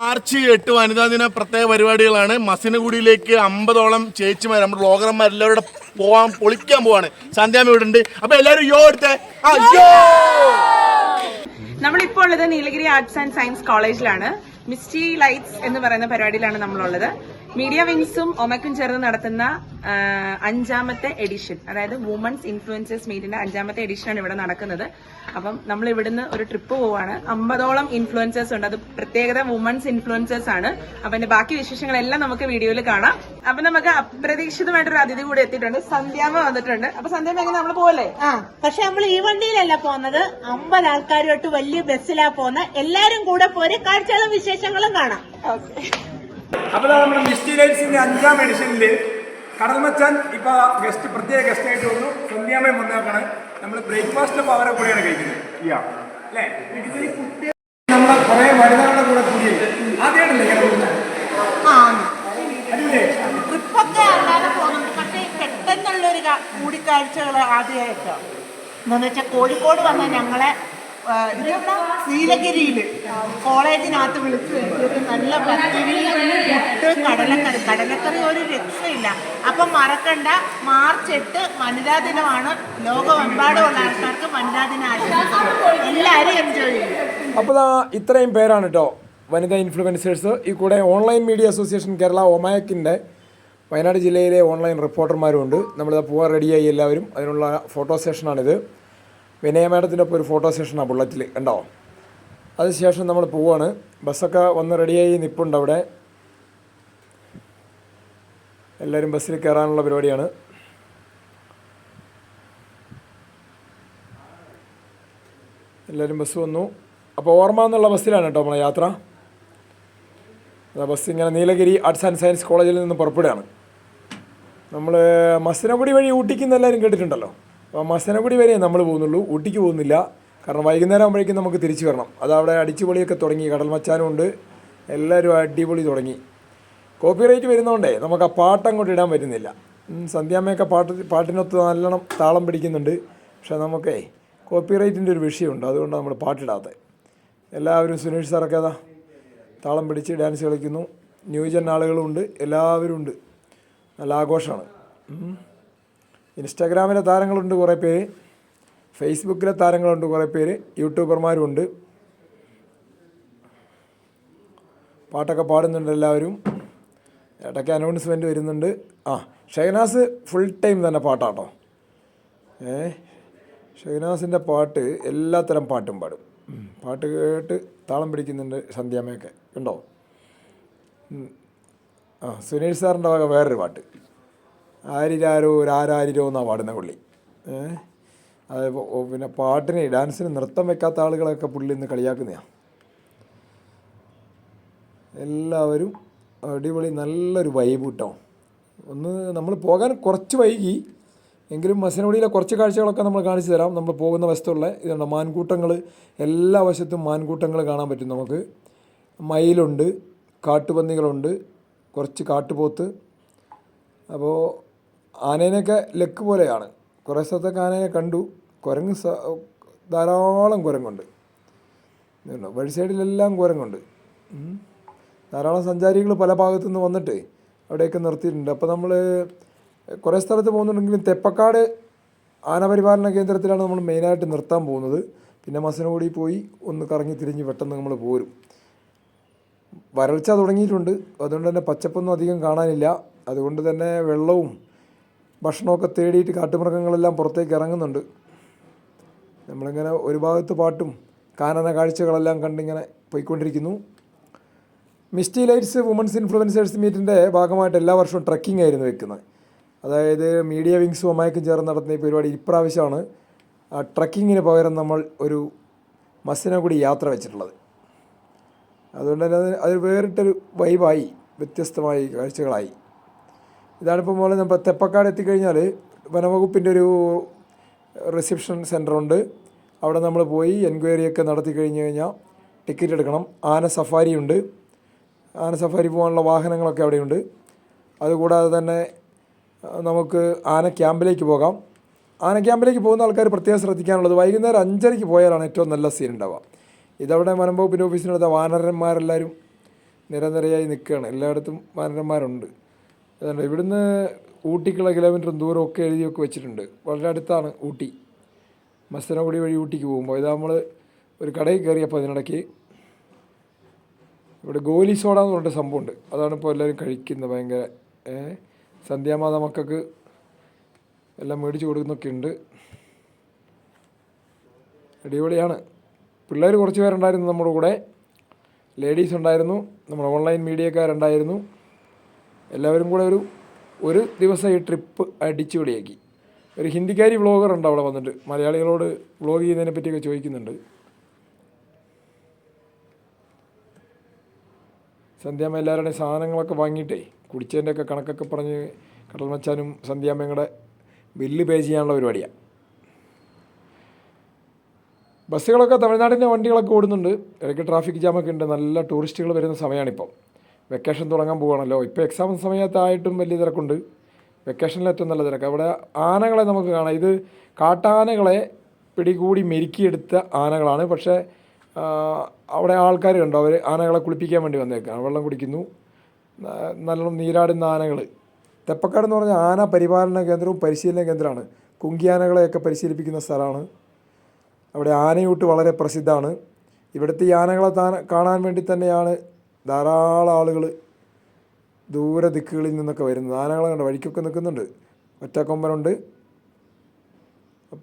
March എട്ട് വനിതാ ദിന പ്രത്യേക പരിപാടികളാണ്. മസിനഗുഡിയിലേക്ക് അമ്പതോളം ചേച്ചിമാർ നമ്മുടെ ബ്ലോഗർമാരെല്ലാവരും കൂടെ പോവാൻ പൊളിക്കാൻ പോവാണ്. സന്ധ്യാമ്മ ഇവിടെ ഉണ്ട് അപ്പൊ എല്ലാവരും യോ എടുത്തേ. ആ, യോ! നമ്മളിപ്പോൾ ഉള്ളത് നീലഗിരി ആർട്സ് ആൻഡ് സയൻസ് കോളേജിലാണ് മിസ്റ്റി ലൈറ്റ്സ് എന്ന് പറയുന്ന പരിപാടിയിലാണ് നമ്മളുള്ളത്. മീഡിയ വിങ്സും ഒമക്കും ചേർന്ന് നടത്തുന്ന അഞ്ചാമത്തെ എഡിഷൻ അതായത് വുമൻസ് ഇൻഫ്ലുവൻസേഴ്സ് മീറ്റിന്റെ അഞ്ചാമത്തെ എഡിഷനാണ് ഇവിടെ നടക്കുന്നത്. അപ്പം നമ്മൾ ഇവിടുന്ന് ഒരു ട്രിപ്പ് പോവാണ് അമ്പതോളം ഇൻഫ്ലുവൻസേഴ്സ് ഉണ്ട്. അത് പ്രത്യേകത വുമൻസ് ഇൻഫ്ലുവൻസേഴ്സ് ആണ്. അപ്പൊ അതിന്റെ ബാക്കി വിശേഷങ്ങളെല്ലാം നമുക്ക് വീഡിയോയിൽ കാണാം. അപ്പൊ നമുക്ക് അപ്രതീക്ഷിതമായിട്ടൊരു അതിഥി കൂടെ എത്തിയിട്ടുണ്ട്. സന്ധ്യാമ വന്നിട്ടുണ്ട്. അപ്പൊ സന്ധ്യാമ എങ്ങനെ? നമ്മൾ പോവല്ലേ? പക്ഷെ നമ്മൾ ഈ വണ്ടിയിലല്ല പോകുന്നത്. അമ്പത് ആൾക്കാരുമായിട്ട് വലിയ ബസ്സിലാ പോന്ന. എല്ലാരും കൂടെ പോര്. കാഴ്ചകളും വിശേഷങ്ങളും കാണാം. അപ്പൊ നമ്മുടെ മിസ്റ്റി ലൈറ്റ്സിന്റെ അഞ്ചാം എഡിഷനിൽ കടൽമച്ചാൻ ഇപ്പൊ ഗസ്റ്റ് പ്രത്യേക ഗസ്റ്റ് ആയിട്ട് വന്നു. സന്ധ്യാമയം വന്നേക്കാണ്. നമ്മൾ ബ്രേക്ക്ഫാസ്റ്റ് അപ്പൊ അവരെ കൂടെയാണ് കഴിക്കുന്നത്. അല്ലേ? നമ്മളെ കുറെ വനിതകളുടെ കൂടെ കൂടി. ആദ്യമായിട്ടല്ലേ. ട്രിപ്പൊക്കെ അല്ലാതെ പോകുന്നുണ്ട്. പക്ഷേ പെട്ടെന്നുള്ളൊരു കൂടിക്കാഴ്ചകൾ ആദ്യമായിട്ടോ എന്താന്ന് വെച്ചാൽ കോഴിക്കോട് വന്ന ഞങ്ങളെ നീലഗിരിയിൽ കോളേജിനകത്ത് വിളിച്ച് നല്ല പത്തിരി പുട്ട് കടലക്കറി കടലക്കറി ഒരു രക്ഷയില്ല. അപ്പം മറക്കണ്ട. മാർച്ച് എട്ട് വനിതാ ദിനമാണ്. ലോകമെമ്പാടുമുള്ള ആൾക്കാർക്ക് വനിതാ ദിനം ആശംസിക്കുന്നു എല്ലാവരും എൻജോയ് ചെയ്യും അപ്പോൾ ഇത്രയും പേരാണ് കേട്ടോ വനിതാ ഇൻഫ്ലുവൻസേഴ്സ് ഈ കൂടെ ഓൺലൈൻ മീഡിയ അസോസിയേഷൻ കേരള ഒമായക്കിന്റെ വയനാട് ജില്ലയിലെ ഓൺലൈൻ റിപ്പോർട്ടർമാരുമുണ്ട് നമ്മളിത് പോകാൻ റെഡിയായി എല്ലാവരും. അതിനുള്ള ഫോട്ടോ സെഷനാണിത് വിനയ മാഡത്തിന്റെ ഒപ്പം ഒരു ഫോട്ടോ സെഷനാണ് ബുള്ളറ്റിൽ ഉണ്ടോ അതിനുശേഷം നമ്മൾ പോവാണ്. ബസ്സൊക്കെ വന്ന് റെഡിയായി നിൽപ്പുണ്ട് അവിടെ. എല്ലാവരും ബസ്സിൽ കയറാനുള്ള പരിപാടിയാണ്. എല്ലാവരും ബസ് വന്നു. അപ്പോൾ ഓർമ്മ എന്നുള്ള ബസ്സിലാണ് കേട്ടോ നമ്മളെ യാത്ര. ബസ് ഇങ്ങനെ നീലഗിരി ആർട്സ് ആൻഡ് സയൻസ് കോളേജിൽ നിന്ന് പുറപ്പെടുകയാണ്. നമ്മൾ മസനഗുടി വഴി ഊട്ടിക്ക് എല്ലാവരും കേട്ടിട്ടുണ്ടല്ലോ? മസനഗുടി വരെ നമ്മൾ പോകുന്നുള്ളൂ. ഊട്ടിക്ക് പോകുന്നില്ല. കാരണം വൈകുന്നേരം ആകുമ്പോഴേക്കും നമുക്ക് തിരിച്ചു വരണം. അതവിടെ അടിച്ചുപൊളിയൊക്കെ തുടങ്ങി. കടൽ മച്ചാനും ഉണ്ട്. എല്ലാവരും അടിപൊളി തുടങ്ങി. കോപ്പി കോപ്പിറൈറ്റ് വരുന്നതുകൊണ്ടേ നമുക്ക് ആ പാട്ട് അങ്ങോട്ട് ഇടാൻ പറ്റുന്നില്ല. സന്ധ്യാമ്മയൊക്കെ പാട്ട് പാട്ടിനൊത്ത് നല്ലോണം താളം പിടിക്കുന്നുണ്ട്. പക്ഷേ നമുക്കേ കോപ്പി റൈറ്റിന്റെ ഒരു വിഷയമുണ്ട്. അതുകൊണ്ടാണ് നമ്മൾ പാട്ടിടാത്തത്. എല്ലാവരും സുനീഷ് സാറൊക്കെ അതാ താളം പിടിച്ച് ഡാൻസ് കളിക്കുന്നു. ന്യൂജൻ ആളുകളുണ്ട്. എല്ലാവരും ഉണ്ട് നല്ല ആഘോഷമാണ്. ഇൻസ്റ്റാഗ്രാമിലെ താരങ്ങളുണ്ട് കുറേ പേര്. ഫേസ്ബുക്കിലെ താരങ്ങളുണ്ട് കുറേ പേര്. യൂട്യൂബർമാരും ഉണ്ട് പാട്ടൊക്കെ പാടുന്നുണ്ട് എല്ലാവരും. ഇടയ്ക്ക് അനൗൺസ്മെന്റ് വരുന്നുണ്ട്. ആ ഷെഹനാസ് ഫുൾ ടൈം തന്നെ പാട്ടാട്ടോ. ഏ ഷെഹനാസിന്റെ പാട്ട് എല്ലാത്തരം പാട്ടും പാടും. പാട്ട് കേട്ട് താളം പിടിക്കുന്നുണ്ട് സന്ധ്യാമ്മയൊക്കെ ഉണ്ടോ. ആ സുനീഷ് സാറിന്റെ വക വേറൊരു പാട്ട്. ആരിരാരോ ഒരാരാരിരോ എന്നാണ് പാടുന്ന പുള്ളി. അത് പിന്നെ പാട്ടിന് ഡാൻസിന് നൃത്തം വെക്കാത്ത ആളുകളൊക്കെ പുള്ളി ഇന്ന് കളിയാക്കുന്നതാണ് എല്ലാവരും അടിപൊളി നല്ലൊരു വൈബ് കിട്ടും ഒന്ന് നമ്മൾ പോകാൻ കുറച്ച് വൈകി എങ്കിലും മസനോടിയിലെ കുറച്ച് കാഴ്ചകളൊക്കെ നമ്മൾ കാണിച്ചു തരാം. നമ്മൾ പോകുന്ന വശത്തുള്ള ഇതുണ്ട് മാൻകൂട്ടങ്ങൾ എല്ലാ വശത്തും മാൻകൂട്ടങ്ങൾ കാണാൻ പറ്റും നമുക്ക്. മയിലുണ്ട് കാട്ടുപന്നികളുണ്ട് കുറച്ച് കാട്ടുപോത്ത്. അപ്പോൾ ആനേനെയൊക്കെ ലക്ക് പോലെയാണ്. കുറേ സ്ഥലത്തൊക്കെ ആനയെ കണ്ടു. കുരങ്ങ് ധാരാളം കുരങ്ങുണ്ട്. വഴി സൈഡിലെല്ലാം കുരങ്ങുണ്ട്. ധാരാളം സഞ്ചാരികൾ പല ഭാഗത്തു നിന്ന് വന്നിട്ട് അവിടെയൊക്കെ നിർത്തിയിട്ടുണ്ട്. അപ്പോൾ നമ്മൾ കുറേ സ്ഥലത്ത് പോകുന്നുണ്ടെങ്കിലും തെപ്പക്കാട് ആനപരിപാലന കേന്ദ്രത്തിലാണ് നമ്മൾ മെയിനായിട്ട് നിർത്താൻ പോകുന്നത്. പിന്നെ മസനഗുടി പോയി ഒന്ന് കറങ്ങി തിരിഞ്ഞ് പെട്ടെന്ന് നമ്മൾ പോരും. വരൾച്ച തുടങ്ങിയിട്ടുണ്ട്. അതുകൊണ്ട് തന്നെ പച്ചപ്പൊന്നും അധികം കാണാനില്ല. അതുകൊണ്ട് തന്നെ വെള്ളവും ഭക്ഷണമൊക്കെ തേടിയിട്ട് കാട്ടുമൃഗങ്ങളെല്ലാം പുറത്തേക്ക് ഇറങ്ങുന്നുണ്ട്. നമ്മളിങ്ങനെ ഒരു ഭാഗത്ത് പാട്ടും കാനന കാഴ്ചകളെല്ലാം കണ്ടിങ്ങനെ പോയിക്കൊണ്ടിരിക്കുന്നു. മിസ്റ്റി ലൈറ്റ്സ് വുമൻസ് ഇൻഫ്ലുവൻസേഴ്സ് മീറ്റിന്റെ ഭാഗമായിട്ട് എല്ലാ വർഷവും ട്രക്കിംഗ് ആയിരുന്നു വെക്കുന്നത്. അതായത് മീഡിയ വിങ്സും ഒമായക്കും ചേർന്ന് നടത്തുന്ന ഈ പരിപാടി ഇപ്രാവശ്യമാണ്. ആ ട്രക്കിങ്ങിന് പകരം നമ്മൾ ഒരു കൂടി യാത്ര വെച്ചിട്ടുള്ളത്. അതുകൊണ്ട് തന്നെ അത് അത് വേറിട്ടൊരു വൈബായി വ്യത്യസ്തമായി കാഴ്ചകളായി. ഇതാണിപ്പോൾ മോളെ നമ്മൾ തെപ്പക്കാട് എത്തിക്കഴിഞ്ഞാൽ വനവകുപ്പിന്റെ ഒരു റിസപ്ഷൻ സെന്ററുണ്ട് അവിടെ നമ്മൾ പോയി എൻക്വയറി ഒക്കെ നടത്തി കഴിഞ്ഞ് കഴിഞ്ഞാൽ ടിക്കറ്റ് എടുക്കണം. ആന സഫാരി ഉണ്ട്. ആന സഫാരി പോകാനുള്ള വാഹനങ്ങളൊക്കെ അവിടെയുണ്ട്. അതുകൂടാതെ തന്നെ നമുക്ക് ആന ക്യാമ്പിലേക്ക് പോകാം. ആന ക്യാമ്പിലേക്ക് പോകുന്ന ആൾക്കാർ പ്രത്യേകം ശ്രദ്ധിക്കാനുള്ളത് വൈകുന്നേരം അഞ്ചരയ്ക്ക് പോയാലാണ് ഏറ്റവും നല്ല സീൻ ഉണ്ടാവുക. ഇതവിടെ വനംവകുപ്പിന്റെ ഓഫീസിനടുത്ത വാനരന്മാരെല്ലാവരും നിരനിരയായി നിൽക്കുകയാണ്. എല്ലായിടത്തും വാനരന്മാരുണ്ട്. അതുകൊണ്ട് ഇവിടുന്ന് ഊട്ടിക്കുള്ള കിലോമീറ്റർ ദൂരമൊക്കെ എഴുതിയൊക്കെ വെച്ചിട്ടുണ്ട്. വളരെ അടുത്താണ് ഊട്ടി. മസ്തനഗുടി വഴി ഊട്ടിക്ക് പോകുമ്പോൾ ഇത് നമ്മൾ ഒരു കടയിൽ കയറിയപ്പോൾ അതിനിടയ്ക്ക് ഇവിടെ ഗോലി സോഡ എന്ന് പറഞ്ഞിട്ട് സംഭവമുണ്ട്. അതാണ് ഇപ്പോൾ എല്ലാവരും കഴിക്കുന്നത് ഭയങ്കര സന്ധ്യാമാത മക്കൾക്ക് എല്ലാം മേടിച്ച് കൊടുക്കുന്നൊക്കെ ഉണ്ട്. അടിപൊളിയാണ്. പിള്ളേർ കുറച്ച് പേരുണ്ടായിരുന്നു നമ്മുടെ കൂടെ. ലേഡീസ് ഉണ്ടായിരുന്നു. നമ്മുടെ ഓൺലൈൻ മീഡിയക്കാരുണ്ടായിരുന്നു എല്ലാവരും കൂടെ ഒരു ഒരു ദിവസം ഈ ട്രിപ്പ് അടിച്ചു പൊളിയാക്കി. ഒരു ഹിന്ദിക്കാരി വ്ളോഗർ ഉണ്ട് അവിടെ വന്നിട്ട് മലയാളികളോട് വ്ളോഗ് ചെയ്യുന്നതിനെ പറ്റിയൊക്കെ ചോദിക്കുന്നുണ്ട്. സന്ധ്യാമ്മ എല്ലാവരുടെയും സാധനങ്ങളൊക്കെ വാങ്ങിയിട്ടേ കുടിച്ചതിന്റെ ഒക്കെ കണക്കൊക്കെ പറഞ്ഞ് കടൽ മച്ചാനും സന്ധ്യാമ്മയുടെ ബില്ല് പേ ചെയ്യാനുള്ള പരിപാടിയാണ് ബസ്സുകളൊക്കെ തമിഴ്നാടിന്റെ വണ്ടികളൊക്കെ ഓടുന്നുണ്ട്. ഇടയ്ക്ക് ട്രാഫിക് ജാമൊക്കെ ഉണ്ട്. നല്ല ടൂറിസ്റ്റുകൾ വരുന്ന സമയമാണിപ്പോൾ വെക്കേഷൻ തുടങ്ങാൻ പോവുകയാണല്ലോ ഇപ്പോൾ എക്സാം സമയത്തായിട്ടും വലിയ തിരക്കുണ്ട്. വെക്കേഷനിൽ ഏറ്റവും നല്ല തിരക്ക്. അവിടെ ആനകളെ നമുക്ക് കാണാം. ഇത് കാട്ടാനകളെ പിടികൂടി മെരുക്കിയെടുത്ത ആനകളാണ്. പക്ഷേ അവിടെ ആൾക്കാർ കണ്ടോ? അവർ ആനകളെ കുളിപ്പിക്കാൻ വേണ്ടി വന്നേക്കാണ്. വെള്ളം കുടിക്കുന്നു. നല്ലോണം നീരാടുന്ന ആനകൾ തെപ്പക്കാട് എന്ന് പറഞ്ഞാൽ ആന പരിപാലന കേന്ദ്രവും പരിശീലന കേന്ദ്രമാണ്. കുങ്കിയാനകളെയൊക്കെ പരിശീലിപ്പിക്കുന്ന സ്ഥലമാണ്. അവിടെ ആനയൂട്ട് വളരെ പ്രസിദ്ധമാണ്. ഇവിടുത്തെ ഈ ആനകളെ കാണാൻ വേണ്ടി തന്നെയാണ് ധാരാളം ആളുകൾ ദൂര ദിക്കുകളിൽ നിന്നൊക്കെ വരുന്നു. ആനകളെ കണ്ട്? വഴിക്കൊക്കെ നിൽക്കുന്നുണ്ട്. ഒറ്റക്കൊമ്പനുണ്ട്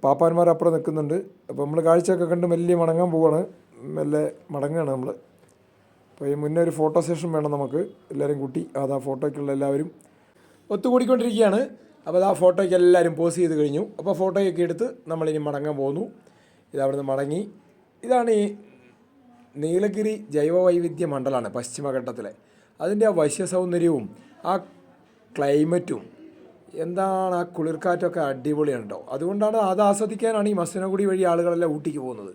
പാപ്പാന്മാർ അപ്പുറം നിൽക്കുന്നുണ്ട്. അപ്പോൾ നമ്മൾ കാഴ്ചയൊക്കെ കണ്ട് മെല്ലെ മടങ്ങാൻ പോവാണ്. മെല്ലെ മടങ്ങുകയാണ് നമ്മൾ അപ്പോൾ ഈ മുന്നേ ഒരു ഫോട്ടോ സെഷൻ വേണം നമുക്ക്. എല്ലാവരും കൂട്ടി. അതാ ഫോട്ടോയ്ക്കുള്ള എല്ലാവരും ഒത്തുകൂടിക്കൊണ്ടിരിക്കുകയാണ്. അപ്പോൾ ആ ഫോട്ടോയ്ക്ക് എല്ലാവരും പോസ് ചെയ്ത് കഴിഞ്ഞു. അപ്പോൾ ഫോട്ടോയൊക്കെ എടുത്ത് നമ്മളിനി മടങ്ങാൻ പോകുന്നു ഇത് അവിടുന്ന് മടങ്ങി. ഇതാണ് ഈ നീലഗിരി ജൈവവൈവിധ്യ മണ്ഡലമാണ് പശ്ചിമഘട്ടത്തിലെ. അതിന്റെ ആ വശ്യ സൗന്ദര്യവും ആ ക്ലൈമറ്റും എന്താണ് ആ കുളിർക്കാറ്റൊക്കെ അടിപൊളിയാണ് അതുകൊണ്ടാണ് അത് ആസ്വദിക്കാനാണ് ഈ മസനഗുടി വഴി ആളുകളെല്ലാം ഊട്ടിക്ക് പോകുന്നത്.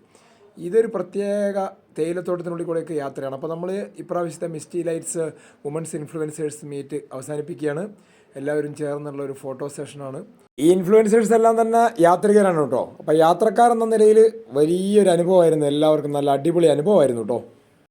ഇതൊരു പ്രത്യേക തേയിലത്തോട്ടത്തിനുള്ളിൽ കൂടെയൊക്കെ യാത്രയാണ്. അപ്പോൾ നമ്മൾ ഇപ്രാവശ്യത്തെ misty lights women's influencers meet അവസാനിപ്പിക്കുകയാണ്. എല്ലാവരും ചേർന്നുള്ള ഒരു ഫോട്ടോ സെഷനാണ്. ഈ ഇൻഫ്ലുവൻസേഴ്സ് എല്ലാം തന്നെ യാത്രികരാണ് കേട്ടോ. അപ്പോൾ യാത്രക്കാരെന്ന നിലയിൽ വലിയൊരു അനുഭവമായിരുന്നു. എല്ലാവർക്കും നല്ല അടിപൊളി അനുഭവമായിരുന്നു കേട്ടോ.